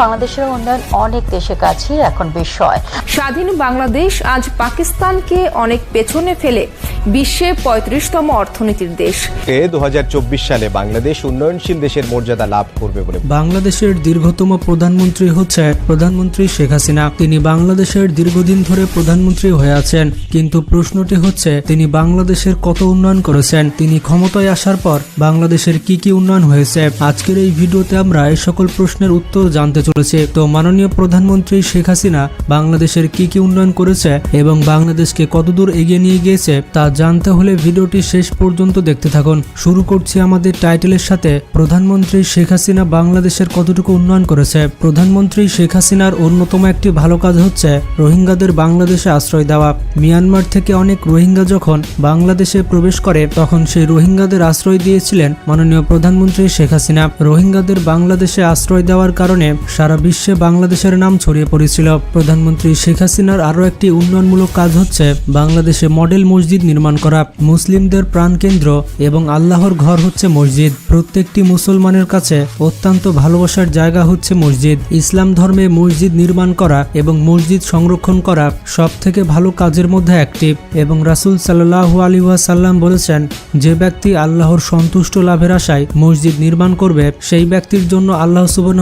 বাংলাদেশের উন্নয়ন অনেক দেশের কাছেই এখন বিষয় স্বাধীন বাংলাদেশ আজ পাকিস্তানকে অনেক পেছনে ফেলে বিশ্বে পঁয়ত্রিশতম অর্থনীতির দেশ। এ দু সালে বাংলাদেশ উন্নয়নশীল দেশের মর্যাদা লাভ করবে বলে। বাংলাদেশের দীর্ঘতম প্রধানমন্ত্রী হচ্ছে প্রধানমন্ত্রী শেখ হাসিনা। তিনি বাংলাদেশের দীর্ঘদিন ধরে প্রধানমন্ত্রী হয়ে আছেন। কিন্তু প্রশ্নটি হচ্ছে তিনি বাংলাদেশের কত উন্নয়ন করেছেন? তিনি ক্ষমতায় আসার পর বাংলাদেশের কি কি উন্নয়ন হয়েছে? আজকের এই ভিডিওতে আমরা এই সকল প্রশ্নের উত্তর জানতে চলেছি। তো মাননীয় প্রধানমন্ত্রী শেখ হাসিনা বাংলাদেশের কি কি উন্নয়ন করেছে এবং বাংলাদেশকে কতদূর এগিয়ে নিয়ে গিয়েছে তা জানতে হলে ভিডিওটি শেষ পর্যন্ত দেখতে থাকুন। শুরু করছি আমাদের টাইটেলের সাথে। প্রধানমন্ত্রী শেখ হাসিনা বাংলাদেশের কতটুকু উন্নয়ন করেছে? প্রধানমন্ত্রী শেখ হাসিনার অন্যতম একটি ভালো কাজ হচ্ছে রোহিঙ্গাদের বাংলাদেশে আশ্রয় দেওয়া। মিয়ানমার থেকে অনেক রোহিঙ্গা যখন বাংলাদেশে প্রবেশ করে, তখন সেই রোহিঙ্গাদের আশ্রয় দিয়েছিলেন মাননীয় প্রধানমন্ত্রী শেখ হাসিনা। রোহিঙ্গাদের বাংলাদেশে আশ্রয় দেওয়ার কারণে সারা বিশ্বে বাংলাদেশের নাম ছড়িয়ে পড়েছিল। প্রধানমন্ত্রী শেখ হাসিনার আরও একটি উন্নয়নমূলক কাজ হচ্ছে বাংলাদেশে মডেল মসজিদ নির্মাণ করা, মুসলিমদের প্রাণকেন্দ্র এবং আল্লাহর ঘর হচ্ছে মসজিদ। প্রত্যেকটি মুসলমানের কাছে অত্যন্ত ভালোবাসার জায়গা হচ্ছে মসজিদ। ইসলাম ধর্মে মসজিদ নির্মাণ করা এবং মসজিদ সংরক্ষণ করা সব থেকে ভালো কাজের মধ্যে একটি এবং রাসুল সাল্লাহু আলী সাল্লাম বলেছেন, যে ব্যক্তি আল্লাহর সন্তুষ্ট লাভের আশায় মসজিদ নির্মাণ করবে, সেই ব্যক্তির জন্য আল্লাহ সুবাহ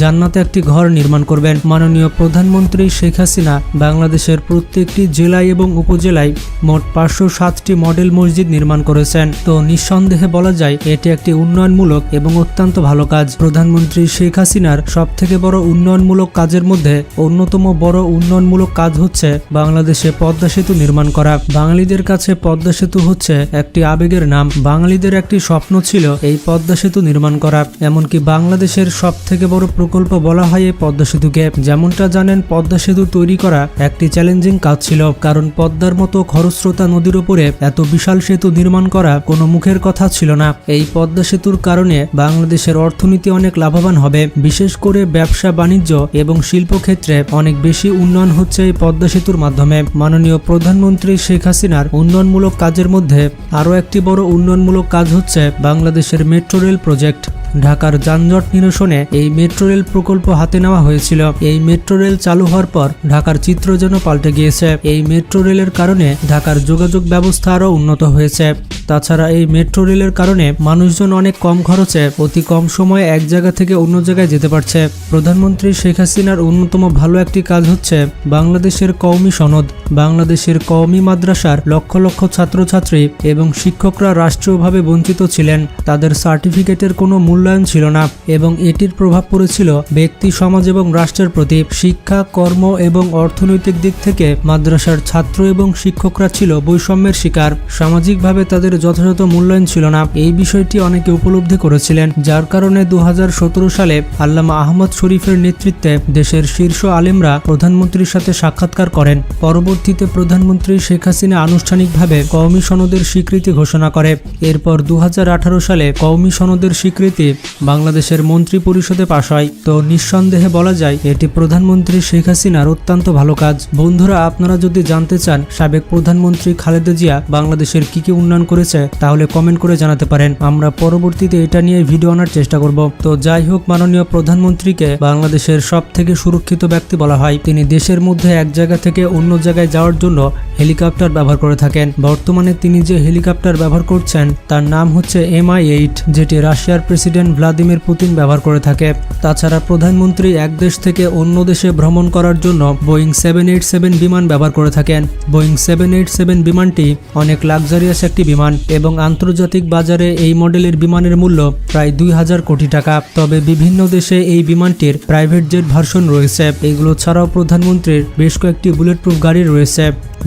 জান্নাতে একটি ঘর নির্মাণ করবেন। মাননীয় প্রধানমন্ত্রী শেখ হাসিনা বাংলাদেশের প্রত্যেকটি জেলায় এবং উপজেলায় মোট পাঁচশো সাতটি মডেল মসজিদ নির্মাণ করেছেন। তো নিঃসন্দেহে বলা যায়, এটি একটি উন্নয়নমূলক এবং অত্যন্ত ভালো কাজ। প্রধানমন্ত্রী শেখ হাসিনার সব থেকে বড় উন্নয়নমূলক কাজের মধ্যে অন্যতম বড় উন্নয়নমূলক কাজ হচ্ছে বাংলাদেশে পদ্মা সেতু নির্মাণ করা। বাঙালিদের কাছে পদ্মা সেতু হচ্ছে একটি আবেগের নাম। বাঙালিদের একটি স্বপ্ন ছিল এই পদ্মা সেতু নির্মাণ করা। এমনকি বাংলাদেশের সব থেকে বড় প্রকল্প বলা হয় এই পদ্মা সেতুকে যেমনটা জানেন, পদ্মা সেতু তৈরি করা একটি চ্যালেঞ্জিং কাজ ছিল, কারণ পদ্মার মতো খরস্রোতা নদীর উপরে এত বিশাল সেতু নির্মাণ করা কোনো মুখের কথা ছিল না। এই পদ্মা সেতুর কারণে বাংলাদেশের অর্থনীতি অনেক লাভবান হবে। বিশেষ করে ব্যবসা, বাণিজ্য এবং শিল্প ক্ষেত্রে অনেক বেশি উন্নয়ন হচ্ছে এই পদ্মা সেতুর মাধ্যমে। মাননীয় প্রধানমন্ত্রী শেখ হাসিনার উন্নয়নমূলক কাজের মধ্যে আরও একটি বড় উন্নয়নমূলক কাজ হচ্ছে বাংলাদেশের মেট্রো রেল প্রজেক্ট। ঢাকার যানজট নিরসনে এই মেট্রো রেল প্রকল্প হাতে নেওয়া হয়েছিল। এই মেট্রো রেল চালু হওয়ার পর ঢাকার চিত্র যেন পাল্টে গিয়েছে। এই মেট্রো রেলের কারণে ঢাকার যোগাযোগ ব্যবস্থা আরও উন্নত হয়েছে। তাছাড়া এই মেট্রো রেলের কারণে মানুষজন অনেক কম খরচে অতি কম সময়ে এক জায়গা থেকে অন্য জায়গায় যেতে পারছে। প্রধানমন্ত্রী শেখ হাসিনার অন্যতম ভালো একটি কাজ হচ্ছে বাংলাদেশের কওমি সনদ। বাংলাদেশের কওমি মাদ্রাসার লক্ষ লক্ষ ছাত্রছাত্রী এবং শিক্ষকরা রাষ্ট্রীয়ভাবে বঞ্চিত ছিলেন। তাদের সার্টিফিকেটের কোনো মূল্যায়ন ছিল না এবং এটির প্রভাব পড়েছিল ব্যক্তি, সমাজ এবং রাষ্ট্রের প্রতি। শিক্ষা, কর্ম এবং অর্থনৈতিক দিক থেকে মাদ্রাসার ছাত্র এবং শিক্ষকরা ছিল বৈষম্যের শিকার। সামাজিকভাবে তাদের যথাযথ মূল্যায়ন ছিল না। এই বিষয়টি অনেকে উপলব্ধি করেছিলেন, যার কারণে দু হাজার সতেরো সালে আল্লামা আহমদ শরীফের নেতৃত্বে দেশের শীর্ষ আলেমরা প্রধানমন্ত্রীর সাথে সাক্ষাৎকার করেন। পরবর্তীতে প্রধানমন্ত্রী শেখ হাসিনা আনুষ্ঠানিকভাবে কওমি সনদের স্বীকৃতি ঘোষণা করে। এরপর দু হাজার আঠারো সালে কওমি সনদের স্বীকৃতি বাংলাদেশের মন্ত্রী পরিষদে পাশ হয়। তো নিঃসন্দেহে বলা যায়, এটি প্রধানমন্ত্রী শেখ হাসিনার অত্যন্ত ভালো কাজ। বন্ধুরা, আপনারা যদি জানতে চান সাবেক প্রধানমন্ত্রী খালেদা জিয়া বাংলাদেশের কি কি উন্নয়ন করেছে, তাহলে কমেন্ট করে জানাতে পারেন। আমরা পরবর্তীতে এটা নিয়ে ভিডিও আনার চেষ্টা করব। তো যাই হোক, মাননীয় প্রধানমন্ত্রীকে বাংলাদেশের সব থেকে সুরক্ষিত ব্যক্তি বলা হয়। তিনি দেশের মধ্যে এক জায়গা থেকে অন্য জায়গায় যাওয়ার জন্য হেলিকপ্টার ব্যবহার করে থাকেন। বর্তমানে তিনি যে হেলিকপ্টার ব্যবহার করছেন, তার নাম হচ্ছে এমআই এইট, যেটি রাশিয়ার প্রেসিডেন্ট ভ্লাদিমির পুতিন ব্যবহার করে থাকে। তাছাড়া প্রধানমন্ত্রী এক দেশ থেকে অন্য দেশে ভ্রমণ করার জন্য বোয়িং সেভেন এইট সেভেন বিমান ব্যবহার করে থাকেন। বোয়িং সেভেন এইট সেভেন বিমানটি অনেক লাক্সারিয়াস একটি বিমান এবং আন্তর্জাতিক বাজারে এই মডেলের বিমানের মূল্য প্রায় দুই হাজার কোটি টাকা। তবে বিভিন্ন দেশে এই বিমানটির প্রাইভেট জেট ভার্সন রয়েছে। এগুলো ছাড়াও প্রধানমন্ত্রীর বেশ কয়েকটি বুলেট প্রুফ গাড়ি রয়েছে।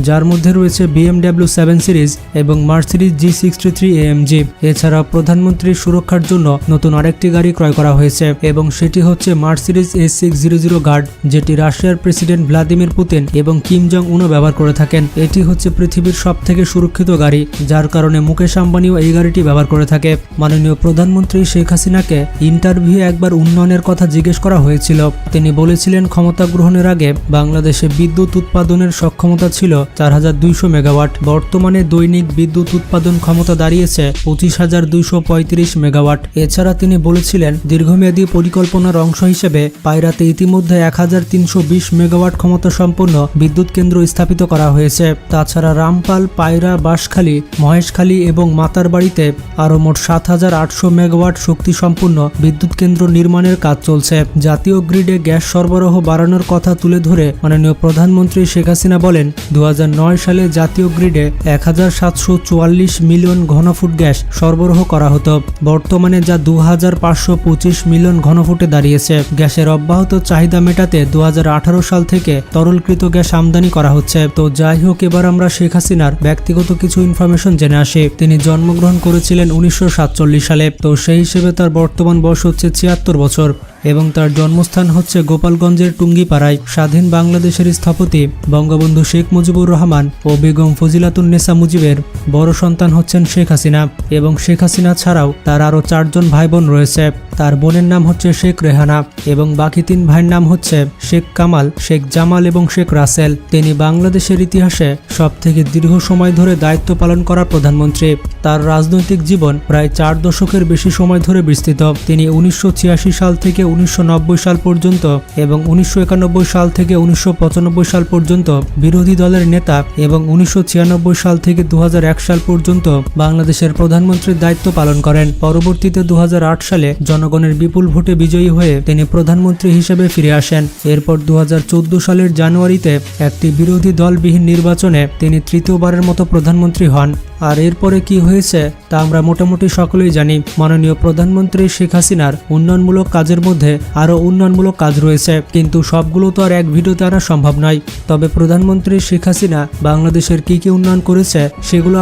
যার মধ্যে রয়েছে বিএমডাব্লিউ সেভেন সিরিজ এবং Mercedes G sixty three AMG এছাড়া প্রধানমন্ত্রীর সুরক্ষার জন্য নতুন আরেকটি গাড়ি ক্রয় করা হয়েছে এবং সেটি হচ্ছে Mercedes S six zero zero guard যেটি রাশিয়ার প্রেসিডেন্ট ভ্লাদিমির পুতিন এবং কিম জং উনও ব্যবহার করে থাকেন। এটি হচ্ছে পৃথিবীর সব থেকে সুরক্ষিত গাড়ি, যার কারণে মুকেশ আম্বানিও এই গাড়িটি ব্যবহার করে থাকে। মাননীয় প্রধানমন্ত্রী শেখ হাসিনাকে ইন্টারভিউ একবার উন্নয়নের কথা জিজ্ঞেস করা হয়েছিল। তিনি বলেছিলেন, ক্ষমতা গ্রহণের আগে বাংলাদেশে বিদ্যুৎ উৎপাদনের সক্ষমতা ছিল চার হাজার দুইশো মেগাওয়াট। বর্তমানে দৈনিক বিদ্যুৎ উৎপাদন ক্ষমতা দাঁড়িয়েছে পঁচিশ হাজার দুইশো পঁয়ত্রিশ মেগাওয়াট। এছাড়া তিনি বলেছিলেন, দীর্ঘমেয়াদী পরিকল্পনার অংশ হিসেবে পায়রাতে ইতিমধ্যে এক হাজার তিনশো বিশ মেগাওয়াট ক্ষমতা সম্পন্ন বিদ্যুৎ কেন্দ্র স্থাপিত করা হয়েছে। তাছাড়া রামপাল, পায়রা, বাঁশখালী, মহেশখালী এবং মাতারবাড়িতে আরও মোট সাত হাজার আটশো মেগাওয়াট শক্তি সম্পন্ন বিদ্যুৎ কেন্দ্র নির্মাণের কাজ চলছে। জাতীয় গ্রিডে গ্যাস সরবরাহ বাড়ানোর কথা তুলে ধরে মাননীয় প্রধানমন্ত্রী শেখ হাসিনা বলেন দু হাজার সালে জাতীয় গ্রিডে এক মিলিয়ন ঘনফুট গ্যাস সরবরাহ করা হতো। বর্তমানে যা দু মিলিয়ন ঘনফুটে দাঁড়িয়েছে। গ্যাসের অব্যাহত চাহিদা মেটাতে দুহাজার আঠারো সাল থেকে তরলকৃত গ্যাস আমদানি করা হচ্ছে। তো যাই হোক, এবার আমরা শেখ হাসিনার ব্যক্তিগত কিছু ইনফরমেশন জেনে আসি। তিনি জন্মগ্রহণ করেছিলেন উনিশশো সাতচল্লিশ সালে। তো সেই হিসেবে তার বর্তমান বয়স হচ্ছে ছিয়াত্তর বছর। এবং তার জন্মস্থান হচ্ছে গোপালগঞ্জের টুঙ্গিপাড়ায়। স্বাধীন বাংলাদেশের স্থপতি বঙ্গবন্ধু শেখ মুজিবুর রহমান ও বেগম ফজিলাতুন্নেসা মুজিবের বড় সন্তান হচ্ছেন শেখ হাসিনা এবং শেখ হাসিনা ছাড়াও তার আরও চারজন ভাই বোন রয়েছে। তার বোনের নাম হচ্ছে শেখ রেহানা এবং বাকি তিন ভাইয়ের নাম হচ্ছে শেখ কামাল, শেখ জামাল এবং শেখ রাসেল। তিনি বাংলাদেশের ইতিহাসে সব থেকে দীর্ঘ সময় ধরে দায়িত্ব পালন করা প্রধানমন্ত্রী। তার রাজনৈতিক জীবন প্রায় চার দশকের বেশি সময় ধরে বিস্তৃত। তিনি উনিশশো ছিয়াশি সাল থেকে উনিশশো নব্বই সাল পর্যন্ত এবং উনিশশো একানব্বই সাল থেকে উনিশশো পঁচানব্বই সাল পর্যন্ত বিরোধী দলের নেতা এবং উনিশশো ছিয়ানব্বই সাল থেকে দু হাজার এক সাল পর্যন্ত বাংলাদেশের প্রধানমন্ত্রীর দায়িত্ব পালন করেন। পরবর্তীতে দু হাজার আট সালে জনগণের বিপুল ভোটে বিজয়ী হয়ে তিনি প্রধানমন্ত্রী হিসেবে ফিরে আসেন। এরপর দু হাজার চৌদ্দ সালের জানুয়ারিতে একটি বিরোধী দলবিহীন নির্বাচনে তিনি তৃতীয়বারের মতো প্রধানমন্ত্রী হন। আর এরপরে কি হয়েছে তা আমরা মোটামুটি সকলেই জানি। মাননীয় প্রধানমন্ত্রী শেখ হাসিনার উন্নয়নমূলক কাজের মধ্যে আরও উন্নয়নমূলক কাজ রয়েছে। কিন্তু সবগুলো তো আর এক ভিডিওতে আনা সম্ভব নয়। তবে প্রধানমন্ত্রী শেখ হাসিনা বাংলাদেশের কি কি উন্নয়ন করেছে সেগুলো